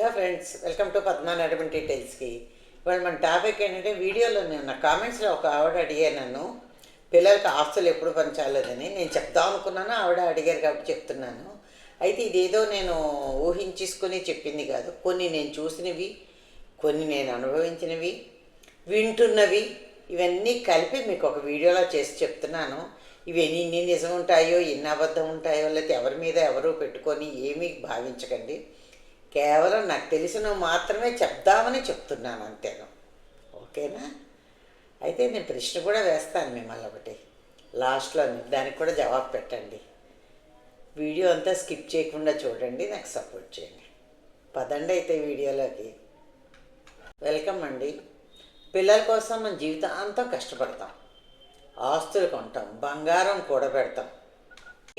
Hello friends welcome to Padma డీటెయిల్స్కి ఇవాళ మన topic ఏంటంటే వీడియోలో నిన్న కామెంట్స్లో ఒక ఆవిడ అడిగాను నన్ను. పిల్లలకి ఆస్తులు ఎప్పుడు పంచాలని నేను చెప్దాం అనుకున్నాను ఆవిడ అడిగారు కాబట్టి చెప్తున్నాను. అయితే ఇదేదో నేను ఊహించేసుకుని చెప్పింది కాదు. కొన్ని నేను చూసినవి కొన్ని నేను అనుభవించినవి వింటున్నవి ఇవన్నీ కలిపి మీకు ఒక వీడియోలో చేసి చెప్తున్నాను. ఇవి ఎన్ని నిజం ఉంటాయో ఎన్ని అబద్ధం ఉంటాయో లేకపోతే ఎవరి మీద ఎవరు పెట్టుకొని ఏమీ భావించకండి. కేవలం నాకు తెలిసిన మాత్రమే చెప్దామని చెప్తున్నాను అంతేను. ఓకేనా? అయితే నేను ప్రశ్న కూడా వేస్తాను మిమ్మల్ని ఒకటి. లాస్ట్లో దానికి కూడా జవాబు పెట్టండి. వీడియో అంతా స్కిప్ చేయకుండా చూడండి నాకు సపోర్ట్ చేయండి. పదండి అయితే వీడియోలోకి. వెల్కమ్ అండి. పిల్లల కోసం మన జీవితాంతం కష్టపడతాం. ఆస్తులు కొంటాం బంగారం కూడబెడతాం.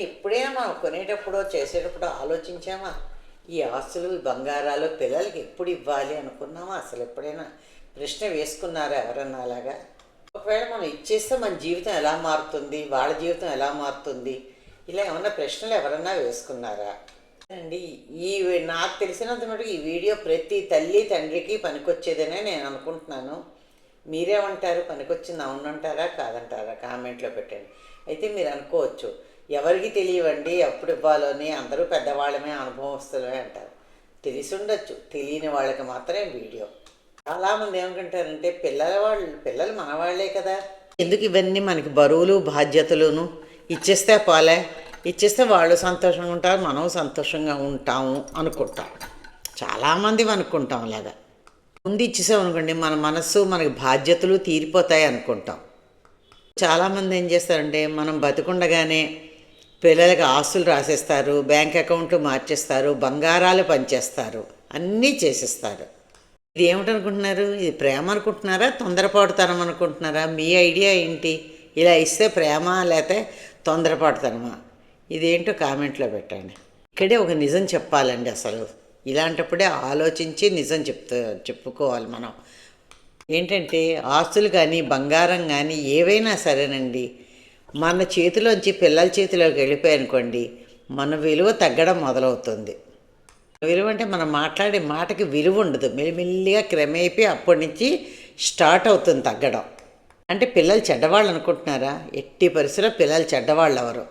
ఇప్పుడే మనం కొనేటప్పుడు చేసేటప్పుడు ఆలోచించామా? ఈ ఆస్తులు బంగారాలు పిల్లలకి ఎప్పుడు ఇవ్వాలి అనుకున్నామా? అసలు ఎప్పుడైనా ప్రశ్న వేసుకున్నారా ఎవరన్నా అలాగా? ఒకవేళ మనం ఇచ్చేస్తే మన జీవితం ఎలా మారుతుంది? వాళ్ళ జీవితం ఎలా మారుతుంది? ఇలా ఏమన్నా ప్రశ్నలు ఎవరన్నా వేసుకున్నారా? అండి ఈ నాకు తెలిసినంత మటుకు ఈ వీడియో ప్రతి తల్లి తండ్రికి పనికొచ్చేదనే నేను అనుకుంటున్నాను. మీరేమంటారు? పనికొచ్చింది అవునంటారా? కాదంటారా? కామెంట్లో పెట్టండి. అయితే మీరు అనుకోవచ్చు ఎవరికి తెలియవండి ఎప్పుడు ఇవ్వాలని అందరూ పెద్దవాళ్ళమే అనుభవస్తులే అంటారు. తెలిసి ఉండొచ్చు తెలియని వాళ్ళకి మాత్రమే వీడియో. చాలామంది ఏమనుకుంటారంటే పిల్లల వాళ్ళు పిల్లలు మనవాళ్ళే కదా. ఎందుకు ఇవన్నీ మనకి బరువులు బాధ్యతలును ఇచ్చేస్తే పోలే? ఇచ్చేస్తే వాళ్ళు సంతోషంగా ఉంటారు మనం సంతోషంగా ఉంటాము అనుకుంటాం. చాలామంది అనుకుంటాం అలాగా. ముందు ఇచ్చేసాం అనుకోండి మన మనస్సు మనకి బాధ్యతలు తీరిపోతాయి అనుకుంటాం. చాలామంది ఏం చేస్తారంటే మనం బతుకుండగానే పిల్లలకి ఆస్తులు రాసేస్తారు బ్యాంక్ అకౌంట్లు మార్చేస్తారు బంగారాలు పంచేస్తారు అన్నీ చేసేస్తారు. ఇది ఏమిటనుకుంటున్నారు? ఇది ప్రేమ అనుకుంటున్నారా? తొందరపాటుతనం అనుకుంటున్నారా? మీ ఐడియా ఏంటి? ఇలా ఇస్తే ప్రేమ లేకపోతే తొందరపాటుతనమా? ఇదేంటో కామెంట్లో పెట్టండి. ఇక్కడే ఒక నిజం చెప్పాలండి అసలు. ఇలాంటప్పుడే ఆలోచించి నిజం చెప్తా చెప్పుకోవాలి మనం. ఏంటంటే ఆస్తులు కానీ బంగారం కానీ ఏవైనా సరేనండి. మన చేతిలోంచి పిల్లల చేతిలోకి వెళ్ళిపోయానుకోండి మన విలువ తగ్గడం మొదలవుతుంది. విలువ అంటే మనం మాట్లాడే మాటకి విలువ ఉండదు. మెల్లిమెల్లిగా క్రమేపీ అప్పటి నుంచి స్టార్ట్ అవుతుంది తగ్గడం. అంటే పిల్లలు చెడ్డవాళ్ళు అనుకుంటున్నారా? ఎట్టి పరిస్థితిలో పిల్లలు చెడ్డవాళ్ళు ఎవరు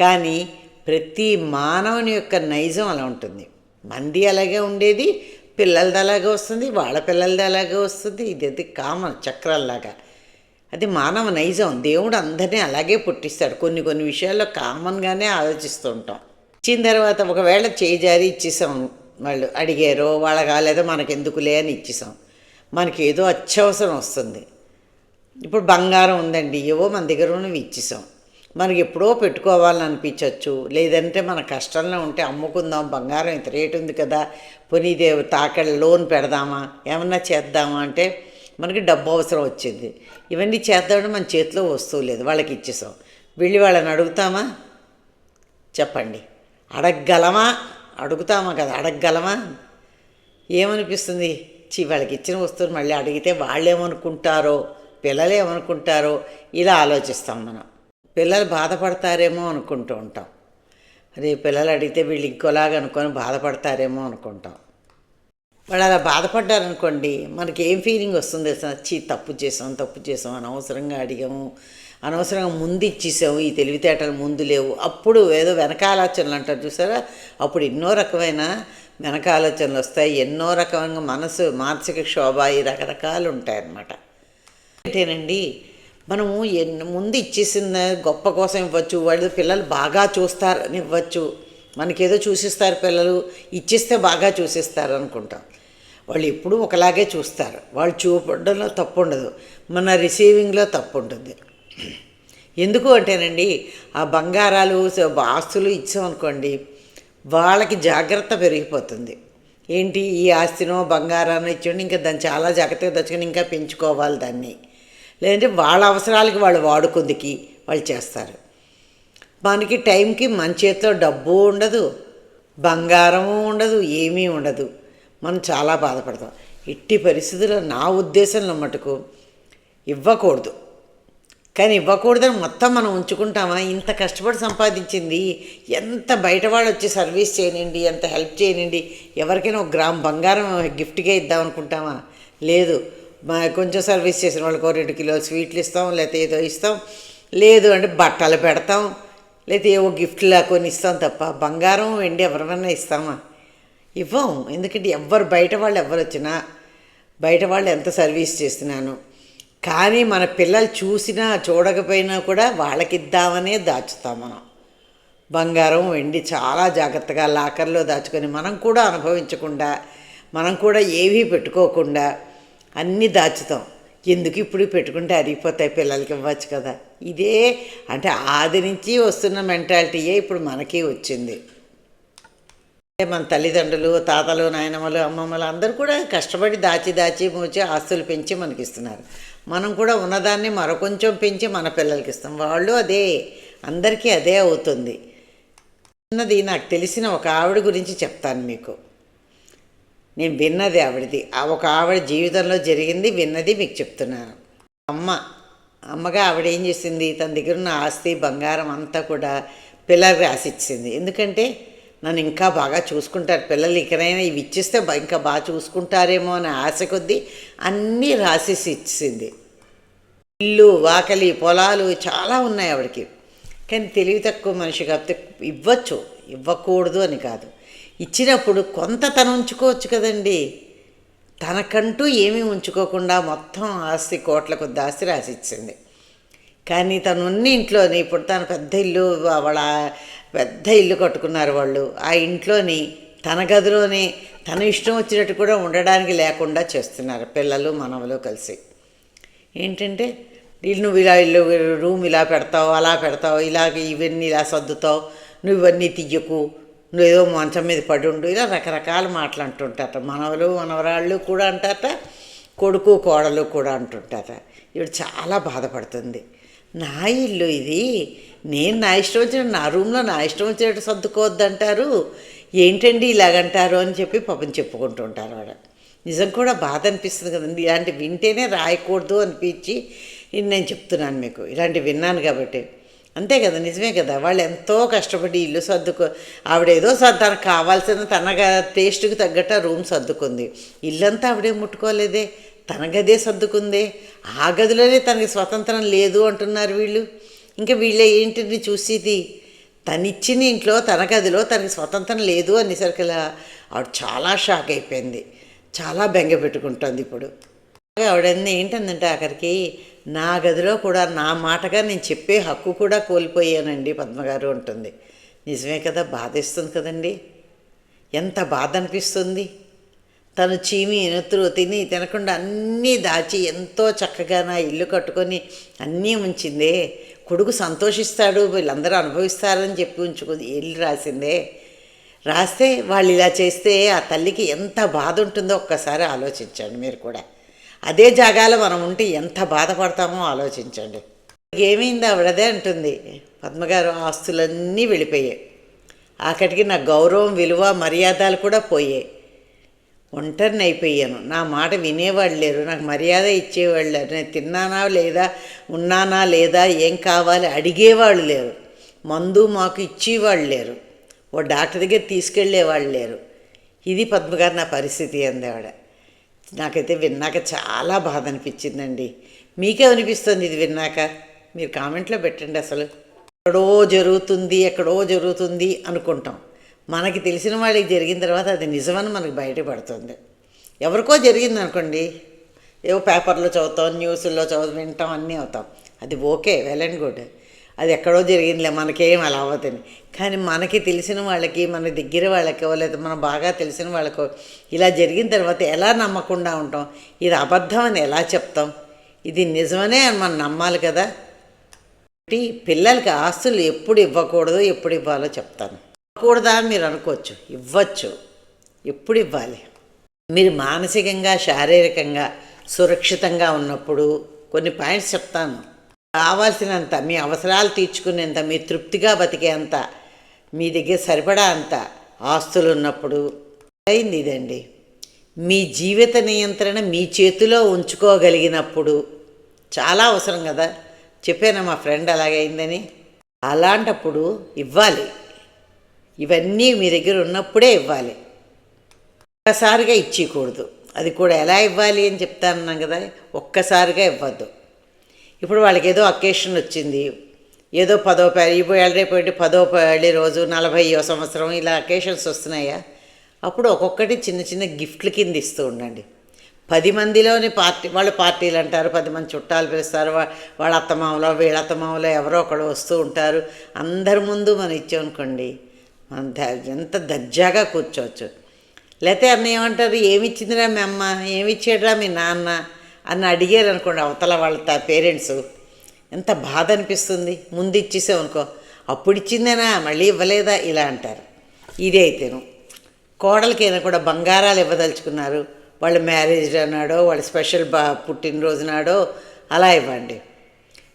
కానీ ప్రతి మానవుని యొక్క నైజం అలా ఉంటుంది. మంది అలాగే ఉండేది పిల్లలది అలాగే వస్తుంది వాళ్ళ పిల్లలది అలాగే వస్తుంది. ఇది అది కామన్ చక్రాల్లాగా. అది మానవ నైజం. దేవుడు అందరినీ అలాగే పుట్టిస్తాడు. కొన్ని కొన్ని విషయాల్లో కామన్గానే ఆలోచిస్తూ ఉంటాం. ఇచ్చిన తర్వాత ఒకవేళ చేజారి ఇచ్చేసాం వాళ్ళు అడిగారో వాళ్ళ కాలేదో మనకెందుకులే అని ఇచ్చేసాం. మనకి ఏదో అత్యవసరం వస్తుంది. ఇప్పుడు బంగారం ఉందండి ఏవో మన దగ్గర ఉన్నవి ఇచ్చేసాం. మనకి ఎప్పుడో పెట్టుకోవాలని అనిపించవచ్చు లేదంటే మన కష్టంలో ఉంటే అమ్ముకుందాం బంగారం ఇంత రేటు ఉంది కదా పొనీదే తాకడ లోన్ పెడదామా ఏమన్నా చేద్దామా అంటే మనకి డబ్బు అవసరం వచ్చింది. ఇవన్నీ చేద్దామని మన చేతిలో వస్తువు లేదు. వాళ్ళకి ఇచ్చేసాం. వెళ్ళి వాళ్ళని అడుగుతామా? చెప్పండి. అడగగలమా? అడుగుతామా కదా అడగగలమా? ఏమనిపిస్తుంది? చి వాళ్ళకి ఇచ్చిన వస్తువులు మళ్ళీ అడిగితే వాళ్ళు ఏమనుకుంటారో పిల్లలు ఏమనుకుంటారో ఇలా ఆలోచిస్తాం మనం. పిల్లలు బాధపడతారేమో అనుకుంటూ ఉంటాం. రేపు పిల్లలు అడిగితే వీళ్ళు ఇంకోలాగా అనుకొని బాధపడతారేమో అనుకుంటాం. వాళ్ళు అలా బాధపడ్డారనుకోండి మనకి ఏం ఫీలింగ్ వస్తుంది చీ తప్పు చేసాం తప్పు చేసాం అనవసరంగా అడిగాము అనవసరంగా ముందు ఇచ్చేసాము ఈ తెలివితేటలు ముందు లేవు. అప్పుడు ఏదో వెనక ఆలోచనలు అంటారు చూసారా? అప్పుడు ఎన్నో రకమైన వెనక ఆలోచనలు వస్తాయి ఎన్నో రకమైన మనసు మానసిక క్షోభ ఈ రకరకాలు ఉంటాయన్నమాట. ఏంటేనండి మనము ఎన్ని ముందు ఇచ్చేసిన గొప్ప కోసం ఇవ్వచ్చు వాళ్ళు పిల్లలు బాగా చూస్తారని ఇవ్వచ్చు మనకేదో చూసిస్తారు పిల్లలు ఇచ్చేస్తే బాగా చూసిస్తారు అనుకుంటాం. వాళ్ళు ఎప్పుడూ ఒకలాగే చూస్తారు. వాళ్ళు చూపడంలో తప్పు ఉండదు మన రిసీవింగ్లో తప్పు ఉంటుంది ఎందుకు అంటేనండి ఆ బంగారాలు ఆస్తులు ఇచ్చామనుకోండి వాళ్ళకి జాగ్రత్త పెరిగిపోతుంది. ఏంటి? ఈ ఆస్తినో బంగారాన్ని ఇచ్చండి ఇంకా దాన్ని చాలా జాగ్రత్తగా తెచ్చుకొని ఇంకా పెంచుకోవాలి దాన్ని. లేదంటే వాళ్ళ అవసరాలకి వాళ్ళు వాడుకుందికి వాళ్ళు చేస్తారు. మనకి టైంకి మన చేతిలో డబ్బు ఉండదు బంగారము ఉండదు ఏమీ ఉండదు. మనం చాలా బాధపడతాం. ఇట్టి పరిస్థితుల్లో నా ఉద్దేశంలో మటుకు ఇవ్వకూడదు. కానీ ఇవ్వకూడదని మొత్తం మనం ఉంచుకుంటామా? ఇంత కష్టపడి సంపాదించింది ఎంత బయటవాడు వచ్చి సర్వీస్ చేయనండి ఎంత హెల్ప్ చేయనండి ఎవరికైనా ఒక గ్రామ్ బంగారం గిఫ్ట్గా ఇద్దాం అనుకుంటామా? లేదు. కొంచెం సర్వీస్ చేసిన వాళ్ళకి రెండు కిలోలు స్వీట్లు ఇస్తాం లేకపోతే ఏదో ఇస్తాం. లేదు అంటే బట్టలు పెడతాం లేకపోతే ఏవో గిఫ్ట్లా కొన్ని ఇస్తాం తప్ప. బంగారం వెండి ఎవరివన్నా ఇస్తామా? ఇవ్వం. ఎందుకంటే ఎవ్వరు బయట వాళ్ళు ఎవరు వచ్చినా బయట వాళ్ళు ఎంత సర్వీస్ చేస్తున్నాను. కానీ మన పిల్లలు చూసినా చూడకపోయినా కూడా వాళ్ళకి ఇద్దామనే దాచుతాం మనం. బంగారం వెండి చాలా జాగ్రత్తగా లాకర్లో దాచుకొని మనం కూడా అనుభవించకుండా మనం కూడా ఏవీ పెట్టుకోకుండా అన్నీ దాచుతాం. ఎందుకు ఇప్పుడు పెట్టుకుంటే అరిగిపోతాయి పిల్లలకి ఇవ్వచ్చు కదా? ఇదే అంటే ఆది నుంచి వస్తున్న మెంటాలిటీయే ఇప్పుడు మనకి వచ్చింది. మన తల్లిదండ్రులు తాతలు నాయనమ్మలు అమ్మమ్మలు అందరూ కూడా కష్టపడి దాచి దాచి మూచి ఆస్తులు పెంచి మనకి ఇస్తున్నారు మనం కూడా ఉన్నదాన్ని మరొకొంచెం పెంచి మన పిల్లలకి ఇస్తాం. వాళ్ళు అదే అందరికీ అదే అవుతుంది. అన్నది నాకు తెలిసిన ఒక ఆవిడ గురించి చెప్తాను మీకు. నేను విన్నది ఆవిడది. ఒక ఆవిడ జీవితంలో జరిగింది విన్నది మీకు చెప్తున్నాను. అమ్మ అమ్మగా ఆవిడ ఏం చేసింది? తన దగ్గర ఉన్న ఆస్తి బంగారం అంతా కూడా పిల్లలకి రాసిచ్చింది. ఎందుకంటే నన్ను ఇంకా బాగా చూసుకుంటారు. పిల్లలు ఇకనైనా ఇవి ఇచ్చిస్తే ఇంకా బాగా చూసుకుంటారేమో అనే ఆశ కొద్దీ అన్నీ రాసేసి ఇచ్చింది ఇల్లు వాకలి పొలాలు చాలా ఉన్నాయి ఆవిడకి. కానీ తెలివి తక్కువ మనిషి కాబట్టి ఇవ్వచ్చు. ఇవ్వకూడదు అని కాదు. ఇచ్చినప్పుడు కొంత తను ఉంచుకోవచ్చు కదండి. తనకంటూ ఏమీ ఉంచుకోకుండా మొత్తం ఆస్తి కోట్ల కొద్ది ఆస్తి రాసిచ్చింది కానీ తను ఉన్న ఇంట్లోని ఇప్పుడు తన పెద్ద ఇల్లు వాళ్ళ పెద్ద ఇల్లు కట్టుకున్నారు వాళ్ళు. ఆ ఇంట్లోని తన గదిలోనే తన ఇష్టం వచ్చినట్టు కూడా ఉండడానికి లేకుండా చేస్తున్నారు పిల్లలు మనవలు కలిసి. ఏంటంటే ఇల్లు నువ్వు ఇలా ఇల్లు రూమ్ ఇలా పెడతావు అలా పెడతావు ఇలా ఇవన్నీ ఇలా సర్దుతావు నువ్వు ఇవన్నీ తీయకు నువ్వేదో మంచం మీద పడి ఉండు ఇలా రకరకాల మాటలు అంటుంటారట మనవలు మనవరాళ్ళు కూడా అంటారట కొడుకు కోడలు కూడా అంటుంటారట. ఇవి చాలా బాధపడుతుంది. నా ఇల్లు ఇది. నేను నా ఇష్టం వచ్చిన నా రూమ్లో నా ఇష్టం వచ్చినట్టు సర్దుకోవద్దంటారు. ఏంటండి ఇలాగంటారు అని చెప్పి పాపం చెప్పుకుంటూ ఉంటారు ఆవిడ నిజం కూడా బాధ అనిపిస్తుంది కదండి. ఇలాంటి వింటేనే రాయకూడదు అనిపించి నేను చెప్తున్నాను మీకు. ఇలాంటి విన్నాను కాబట్టి. అంతే కదా నిజమే కదా. వాళ్ళు ఎంతో కష్టపడి ఇల్లు సర్దుకో ఆవిడ ఏదో తనకు కావాల్సిన తన టేస్ట్కి తగ్గట్టు ఆ రూమ్ సర్దుకుంది. ఇల్లంతా ఆవిడే ముట్టుకోలేదే. తన గదే సర్దుకుందే ఆ గదిలోనే తనకి స్వతంత్రం లేదు అంటున్నారు వీళ్ళు. ఇంకా వీళ్ళే ఏంటిని చూసేది? తనిచ్చిన ఇంట్లో తన గదిలో తనకి స్వతంత్రం లేదు అనేసరికలా ఆవిడ చాలా షాక్ అయిపోయింది. చాలా బెంగ పెట్టుకుంటుంది ఇప్పుడు. ఆవిడన్నీ ఏంటందంటే అక్కడికి నా గదిలో కూడా నా మాటగా నేను చెప్పే హక్కు కూడా కోల్పోయానండి పద్మగారు ఉంటుంది నిజమే కదా బాధేస్తుంది కదండి. ఎంత బాధ అనిపిస్తుంది. తను చీమి ఎనుతురు తిని తినకుండా అన్నీ దాచి ఎంతో చక్కగా నా ఇల్లు కట్టుకొని అన్నీ ఉంచిందే. కొడుకు సంతోషిస్తాడు వీళ్ళందరూ అనుభవిస్తారని చెప్పి ఉంచుకుంది ఇల్లు రాసిందే. రాస్తే వాళ్ళు ఇలా చేస్తే ఆ తల్లికి ఎంత బాధ ఉంటుందో ఒక్కసారి ఆలోచించండి మీరు కూడా. అదే జాగాలో మనం ఉంటే ఎంత బాధపడతామో ఆలోచించండి. ఏమైంది ఆవిడదే అంటుంది. పద్మగారు ఆస్తులన్నీ వెళ్ళిపోయాయి. ఆఖటికి నా గౌరవం విలువ మర్యాదలు కూడా పోయాయి. ఒంటరిని అయిపోయాను. నా మాట వినేవాళ్ళు లేరు. నాకు మర్యాద ఇచ్చేవాళ్ళు లేరు. నేను తిన్నానా లేదా ఉన్నానా లేదా ఏం కావాలి అడిగేవాళ్ళు లేరు. మందు మాకు ఇచ్చేవాళ్ళు లేరు. ఓ డాక్టర్ దగ్గర తీసుకెళ్ళేవాళ్ళు లేరు. ఇది పద్మగారు నా పరిస్థితి అంది ఆవిడ. నాకైతే విన్నాక చాలా బాధ అనిపించిందండి. మీకేమనిపిస్తుంది ఇది విన్నాక? మీరు కామెంట్లో పెట్టండి అసలు. ఎక్కడో జరుగుతుంది ఎక్కడో జరుగుతుంది అనుకుంటాం. మనకి తెలిసిన వాళ్ళకి జరిగిన తర్వాత అది నిజమని మనకు బయటపడుతుంది. ఎవరికో జరిగింది అనుకోండి ఏవో పేపర్లో చదువుతాం న్యూస్లో చదువు వింటాం అన్నీ అవుతాం. అది ఓకే వెల్ అండ్ గుడ్. అది ఎక్కడో జరిగిందిలే మనకేం అలా అవ్వదని కానీ మనకి తెలిసిన వాళ్ళకి మన దగ్గర వాళ్ళకో లేదా మనం బాగా తెలిసిన వాళ్ళకో ఇలా జరిగిన తర్వాత ఎలా నమ్మకుండా ఉంటాం? ఇది అబద్ధం అని ఎలా చెప్తాం? ఇది నిజమనే అని మనం నమ్మాలి కదా. పిల్లలకి ఆస్తులు ఎప్పుడు ఇవ్వకూడదు ఎప్పుడు ఇవ్వాలో చెప్తాను. కూడదా మీరు అనుకోవచ్చు. ఇవ్వచ్చు. ఎప్పుడు ఇవ్వాలి? మీరు మానసికంగా శారీరకంగా సురక్షితంగా ఉన్నప్పుడు కొన్ని పాయింట్స్ చెప్తాను. కావాల్సినంత మీ అవసరాలు తీర్చుకునేంత మీ తృప్తిగా బతికేంత మీ దగ్గర సరిపడా అంత ఆస్తులు ఉన్నప్పుడు అయింది ఇదండి. మీ జీవిత నియంత్రణ మీ చేతిలో ఉంచుకోగలిగినప్పుడు చాలా అవసరం కదా. చెప్పాను మా ఫ్రెండ్ అలాగైందని అలాంటప్పుడు ఇవ్వాలి. ఇవన్నీ మీ దగ్గర ఉన్నప్పుడే ఇవ్వాలి. ఒక్కసారిగా ఇచ్చేయకూడదు అది కూడా ఎలా ఇవ్వాలి అని చెప్తానన్నాం కదా ఒక్కసారిగా ఇవ్వద్దు. ఇప్పుడు వాళ్ళకి ఏదో అకేషన్ వచ్చింది. ఏదో పదో ఇప్పుడు రేపు పదో పెళ్ళి రోజు నలభైయో సంవత్సరం ఇలా అకేషన్స్ వస్తున్నాయా? అప్పుడు ఒక్కొక్కటి చిన్న చిన్న గిఫ్ట్ల కింద ఇస్తూ ఉండండి. పది మందిలోని పార్టీ వాళ్ళు పార్టీలు అంటారు పది మంది చుట్టాలు పిలుస్తారు వాళ్ళ అత్తమామలో వీళ్ళ అత్తమామలో ఎవరో ఒకడు వస్తూ ఉంటారు. అందరి ముందు మనం ఇచ్చామనుకోండి మనం ఎంత దర్జాగా కూర్చోవచ్చు. లేకపోతే అన్న ఏమంటారు ఏమిచ్చిందిరా మీ అమ్మ? ఏమిచ్చాడురా మీ నాన్న? అని అడిగారు అనుకోండి అవతల వాళ్ళ పేరెంట్స్. ఎంత బాధ అనిపిస్తుంది. ముందు ఇచ్చేసాం అనుకో అప్పుడు ఇచ్చిందేనా? మళ్ళీ ఇవ్వలేదా? ఇలా అంటారు. ఇదే అయితేను. కోడలకైనా కూడా బంగారాలు ఇవ్వదలుచుకున్నారు. వాళ్ళ మ్యారేజ్ నాడో వాళ్ళ స్పెషల్ బా పుట్టినరోజు నాడో అలా ఇవ్వండి.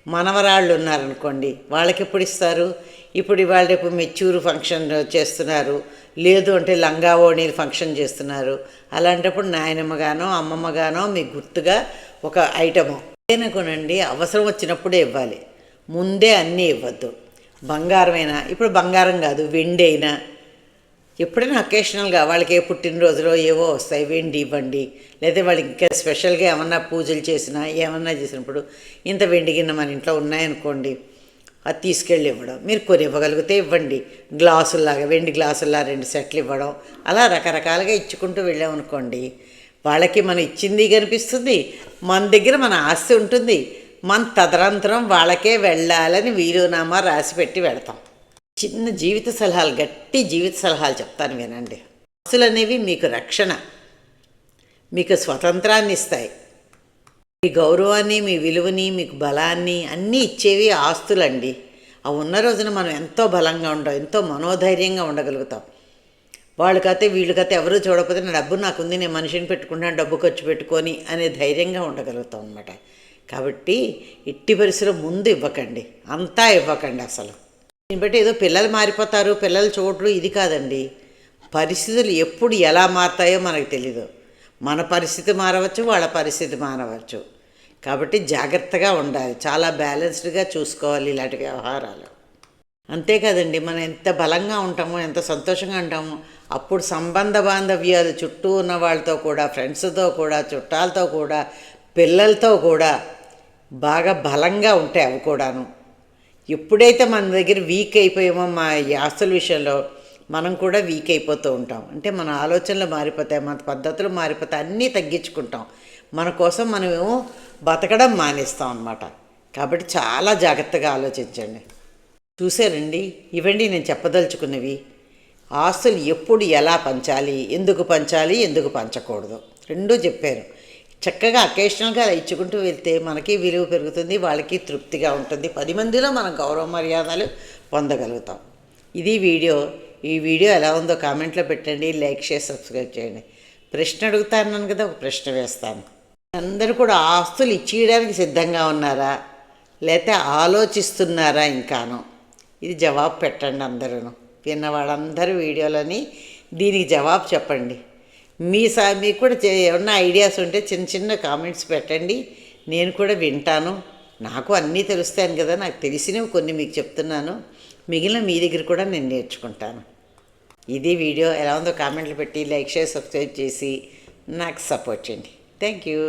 మనవరాళ్ళు ఉన్నారనుకోండి వాళ్ళకి ఎప్పుడు ఇస్తారు? ఇప్పుడు ఇవాళ రేపు మెచ్యూర్ ఫంక్షన్ చేస్తున్నారు. లేదు అంటే లంగా ఓణి ఫంక్షన్ చేస్తున్నారు. అలాంటప్పుడు నాయనమ్మగానో అమ్మమ్మగానో మీకు గుర్తుగా ఒక ఐటము. కొనండి అవసరం వచ్చినప్పుడే ఇవ్వాలి. ముందే అన్నీ ఇవ్వద్దు. బంగారమైనా ఇప్పుడు బంగారం కాదు వెండి అయినా. ఎప్పుడైనా అకేషనల్గా వాళ్ళకి ఏ పుట్టినరోజులో ఏవో వస్తాయి వెండి ఇవ్వండి. లేదా వాళ్ళకి ఇంకా స్పెషల్గా ఏమన్నా పూజలు చేసినా ఏమన్నా చేసినప్పుడు ఇంత వెండి గిన్నె మన ఇంట్లో ఉన్నాయనుకోండి. అది తీసుకెళ్ళి ఇవ్వడం. మీరు కొని ఇవ్వగలిగితే ఇవ్వండి. గ్లాసుల్లాగా వెండి గ్లాసుల్లా రెండు సెట్లు ఇవ్వడం. అలా రకరకాలుగా ఇచ్చుకుంటూ వెళ్ళామనుకోండి వాళ్ళకి మనం ఇచ్చింది కనిపిస్తుంది మన దగ్గర మన ఆస్తి ఉంటుంది. మన తదనంతరం వాళ్ళకే వెళ్ళాలని వీలునామా రాసి పెట్టి వెళతాం. చిన్న జీవిత సలహాలు గట్టి జీవిత సలహాలు చెప్తాను వినండి. ఆస్తులు అనేవి మీకు రక్షణ మీకు స్వతంత్రాన్ని ఇస్తాయి మీ గౌరవాన్ని మీ విలువని మీకు బలాన్ని అన్నీ ఇచ్చేవి ఆస్తులండి. అవి ఉన్న రోజున మనం ఎంతో బలంగా ఉంటాం ఎంతో మనోధైర్యంగా ఉండగలుగుతాం. వాళ్ళకైతే వీళ్ళకైతే ఎవరూ చూడకపోతే నా డబ్బు నాకుంది నేను మనిషిని పెట్టుకుంటాను డబ్బు ఖర్చు పెట్టుకొని అనే ధైర్యంగా ఉండగలుగుతాం అనమాట కాబట్టి ఇట్టి పరిస్థితులు ముందు ఇవ్వకండి. అంతా ఇవ్వకండి అసలు. దీన్ని బట్టి ఏదో పిల్లలు మారిపోతారు పిల్లలు చూడరు ఇది కాదండి. పరిస్థితులు ఎప్పుడు ఎలా మారుతాయో మనకు తెలీదు. మన పరిస్థితి మారవచ్చు వాళ్ళ పరిస్థితి మారవచ్చు. కాబట్టి జాగ్రత్తగా ఉండాలి. చాలా బ్యాలెన్స్డ్గా చూసుకోవాలి ఇలాంటి వ్యవహారాలు. అంతేకాదండి మనం ఎంత బలంగా ఉంటామో ఎంత సంతోషంగా ఉంటామో అప్పుడు సంబంధ బాంధవ్యాలు చుట్టూ ఉన్న వాళ్ళతో కూడా ఫ్రెండ్స్తో కూడా చుట్టాలతో కూడా పిల్లలతో కూడా బాగా బలంగా ఉంటాయి అవి కూడాను. ఎప్పుడైతే మన దగ్గర వీక్ అయిపోయామో మా ఆస్తుల విషయంలో మనం కూడా వీక్ అయిపోతూ ఉంటాం. అంటే మన ఆలోచనలు మారిపోతాయి మన పద్ధతులు మారిపోతాయి అన్నీ తగ్గించుకుంటాం. మన కోసం మనమేమో బతకడం మానేస్తాం అన్నమాట. కాబట్టి చాలా జాగ్రత్తగా ఆలోచించండి. చూసారండి ఇవండి నేను చెప్పదలుచుకున్నవి. ఆస్తులు ఎప్పుడు ఎలా పంచాలి ఎందుకు పంచాలి ఎందుకు పంచకూడదు? రెండూ చెప్పారు. చక్కగా అకేషనల్గా అలా ఇచ్చుకుంటూ వెళ్తే మనకి విలువ పెరుగుతుంది వాళ్ళకి తృప్తిగా ఉంటుంది. పది మందిలో మనం గౌరవ మర్యాదలు పొందగలుగుతాం. ఇది వీడియో ఈ వీడియో ఎలా ఉందో కామెంట్లో పెట్టండి లైక్ చేసి సబ్స్క్రైబ్ చేయండి. ప్రశ్న అడుగుతాను కదా ఒక ప్రశ్న వేస్తాను. అందరూ కూడా ఆస్తులు ఇచ్చేయడానికి సిద్ధంగా ఉన్నారా? లేకపోతే ఆలోచిస్తున్నారా ఇంకాను? ఇది జవాబు పెట్టండి అందరూ విన్న వాళ్ళందరూ వీడియోలని దీనికి జవాబు చెప్పండి. మీ సా మీకు కూడా చే- ఏమన్నా ఐడియాస్ ఉంటే చిన్న చిన్న కామెంట్స్ పెట్టండి. నేను కూడా వింటాను. నాకు అన్నీ తెలుస్తాను కదా నాకు తెలిసినవి కొన్ని మీకు చెప్తున్నాను. మిగిలిన మీ దగ్గర కూడా నేను నేర్చుకుంటాను. ఇది వీడియో ఎలా ఉందో కామెంట్లు పెట్టి లైక్ షేర్ సబ్స్క్రైబ్ చేసి నాకు సపోర్ట్ చేయండి. Thank you